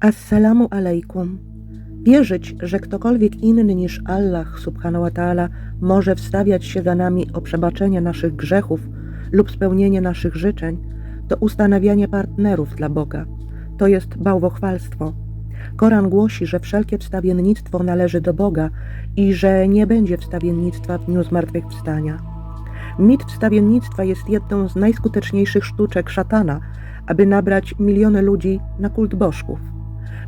Assalamu alaikum. Wierzyć, że ktokolwiek inny niż Allah subhanahu wa ta'ala może wstawiać się za nami o przebaczenie naszych grzechów lub spełnienie naszych życzeń, to ustanawianie partnerów dla Boga. To jest bałwochwalstwo. Koran głosi, że wszelkie wstawiennictwo należy do Boga i że nie będzie wstawiennictwa w dniu zmartwychwstania. Mit wstawiennictwa jest jedną z najskuteczniejszych sztuczek szatana, aby nabrać miliony ludzi na kult bożków.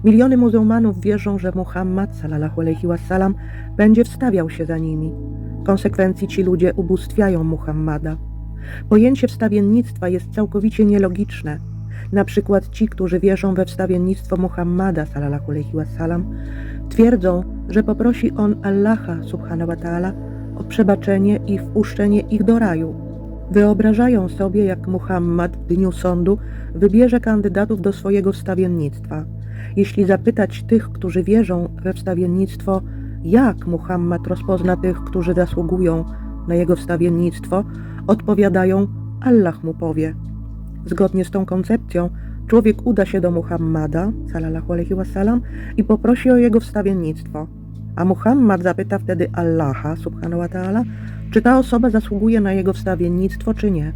Miliony muzułmanów wierzą, że Muhammad sallallahu alaihi wasallam będzie wstawiał się za nimi. W konsekwencji ci ludzie ubóstwiają Muhammada. Pojęcie wstawiennictwa jest całkowicie nielogiczne. Na przykład ci, którzy wierzą we wstawiennictwo Muhammada sallallahu alaihi wasallam, twierdzą, że poprosi on Allaha subhanahu wa ta'ala o przebaczenie i wpuszczenie ich do raju. Wyobrażają sobie, jak Muhammad w dniu sądu wybierze kandydatów do swojego wstawiennictwa. Jeśli zapytać tych, którzy wierzą we wstawiennictwo, jak Muhammad rozpozna tych, którzy zasługują na jego wstawiennictwo, odpowiadają, Allah mu powie. Zgodnie z tą koncepcją, człowiek uda się do Muhammada, sallallahu alaihi wasallam, i poprosi o jego wstawiennictwo. A Muhammad zapyta wtedy Allaha, subhanahu wa ta'ala, czy ta osoba zasługuje na jego wstawiennictwo, czy nie.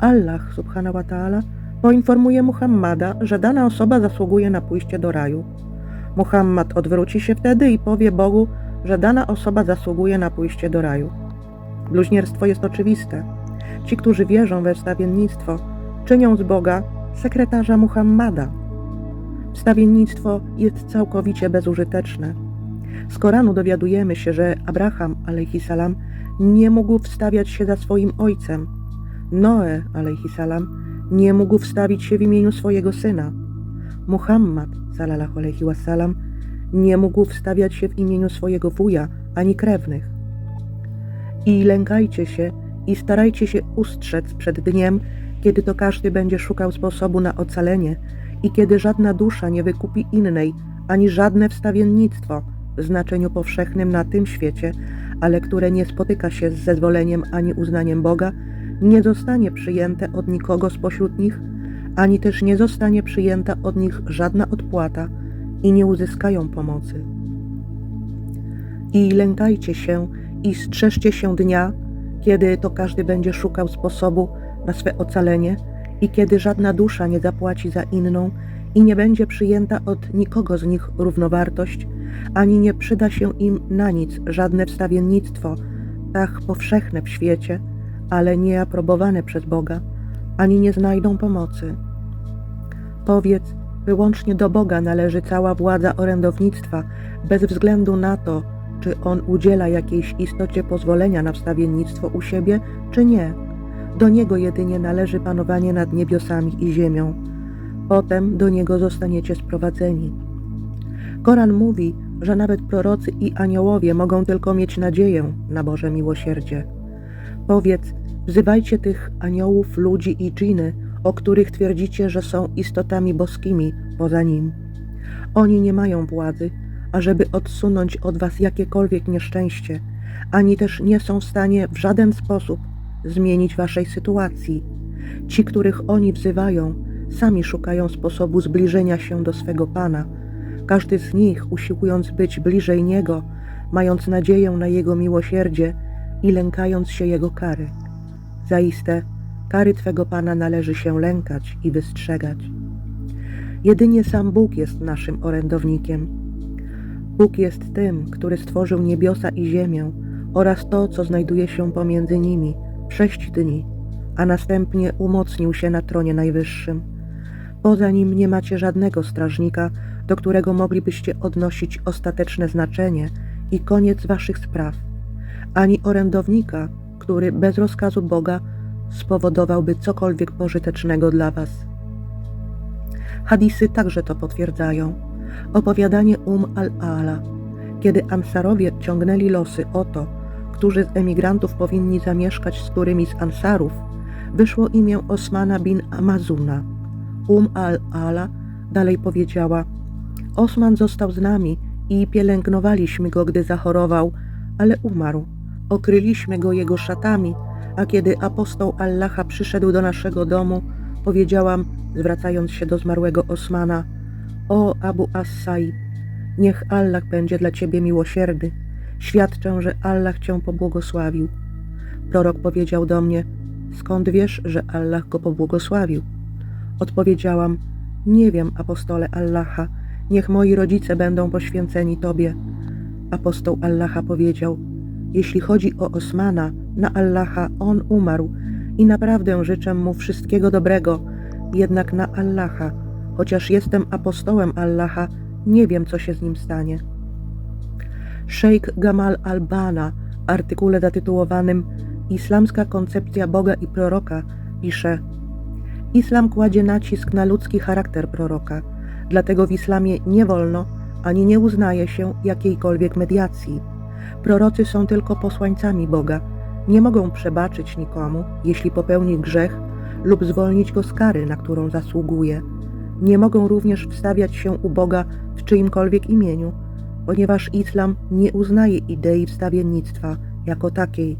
Allah, subhanahu wa ta'ala, poinformuje Muhammada, że dana osoba zasługuje na pójście do raju. Muhammad odwróci się wtedy i powie Bogu, że dana osoba zasługuje na pójście do raju. Bluźnierstwo jest oczywiste. Ci, którzy wierzą we wstawiennictwo, czynią z Boga sekretarza Muhammada. Wstawiennictwo jest całkowicie bezużyteczne. Z Koranu dowiadujemy się, że Abraham salam nie mógł wstawiać się za swoim ojcem. Noe salam nie mógł wstawić się w imieniu swojego syna. Muhammad sallallahu alaihi wasallam nie mógł wstawiać się w imieniu swojego wuja ani krewnych. I lękajcie się i starajcie się ustrzec przed dniem, kiedy to każdy będzie szukał sposobu na ocalenie i kiedy żadna dusza nie wykupi innej, ani żadne wstawiennictwo w znaczeniu powszechnym na tym świecie, ale które nie spotyka się z zezwoleniem ani uznaniem Boga, nie zostanie przyjęte od nikogo spośród nich, ani też nie zostanie przyjęta od nich żadna odpłata i nie uzyskają pomocy. I lękajcie się i strzeżcie się dnia, kiedy to każdy będzie szukał sposobu na swe ocalenie i kiedy żadna dusza nie zapłaci za inną i nie będzie przyjęta od nikogo z nich równowartość, ani nie przyda się im na nic żadne wstawiennictwo, tak powszechne w świecie, ale nie aprobowane przez Boga, ani nie znajdą pomocy. Powiedz, wyłącznie do Boga należy cała władza orędownictwa, bez względu na to, czy On udziela jakiejś istocie pozwolenia na wstawiennictwo u siebie, czy nie. Do Niego jedynie należy panowanie nad niebiosami i ziemią. Potem do Niego zostaniecie sprowadzeni. Koran mówi, że nawet prorocy i aniołowie mogą tylko mieć nadzieję na Boże miłosierdzie. Powiedz, wzywajcie tych aniołów, ludzi i dżiny, o których twierdzicie, że są istotami boskimi poza nim. Oni nie mają władzy, ażeby odsunąć od was jakiekolwiek nieszczęście, ani też nie są w stanie w żaden sposób zmienić waszej sytuacji. Ci, których oni wzywają, sami szukają sposobu zbliżenia się do swego Pana. Każdy z nich, usiłując być bliżej Niego, mając nadzieję na Jego miłosierdzie i lękając się Jego kary. Zaiste, kary Twego Pana należy się lękać i wystrzegać. Jedynie sam Bóg jest naszym orędownikiem. Bóg jest tym, który stworzył niebiosa i ziemię oraz to, co znajduje się pomiędzy nimi, sześć dni, a następnie umocnił się na tronie najwyższym. Poza nim nie macie żadnego strażnika, do którego moglibyście odnosić ostateczne znaczenie i koniec waszych spraw, ani orędownika, który bez rozkazu Boga spowodowałby cokolwiek pożytecznego dla was. Hadisy także to potwierdzają. Opowiadanie Um al-Ala, kiedy Ansarowie ciągnęli losy o to, którzy z emigrantów powinni zamieszkać z którymi z Ansarów, wyszło imię Osmana bin Amazuna. Um al-Ala dalej powiedziała: Osman został z nami i pielęgnowaliśmy go, gdy zachorował, ale umarł. Okryliśmy go jego szatami, a kiedy apostoł Allaha przyszedł do naszego domu, powiedziałam, zwracając się do zmarłego Osmana: O Abu As-Said, niech Allah będzie dla ciebie miłosierny. Świadczę, że Allah cię pobłogosławił. Prorok powiedział do mnie, skąd wiesz, że Allah go pobłogosławił? Odpowiedziałam, nie wiem, apostole Allaha, niech moi rodzice będą poświęceni Tobie. Apostoł Allaha powiedział, jeśli chodzi o Osmana, na Allaha on umarł i naprawdę życzę mu wszystkiego dobrego, jednak na Allaha, chociaż jestem apostołem Allaha, nie wiem, co się z nim stanie. Szejk Gamal al-Bana w artykule zatytułowanym Islamska koncepcja Boga i proroka pisze Islam kładzie nacisk na ludzki charakter proroka, dlatego w islamie nie wolno ani nie uznaje się jakiejkolwiek mediacji. Prorocy są tylko posłańcami Boga, nie mogą przebaczyć nikomu, jeśli popełni grzech lub zwolnić go z kary, na którą zasługuje. Nie mogą również wstawiać się u Boga w czyimkolwiek imieniu, ponieważ islam nie uznaje idei wstawiennictwa jako takiej.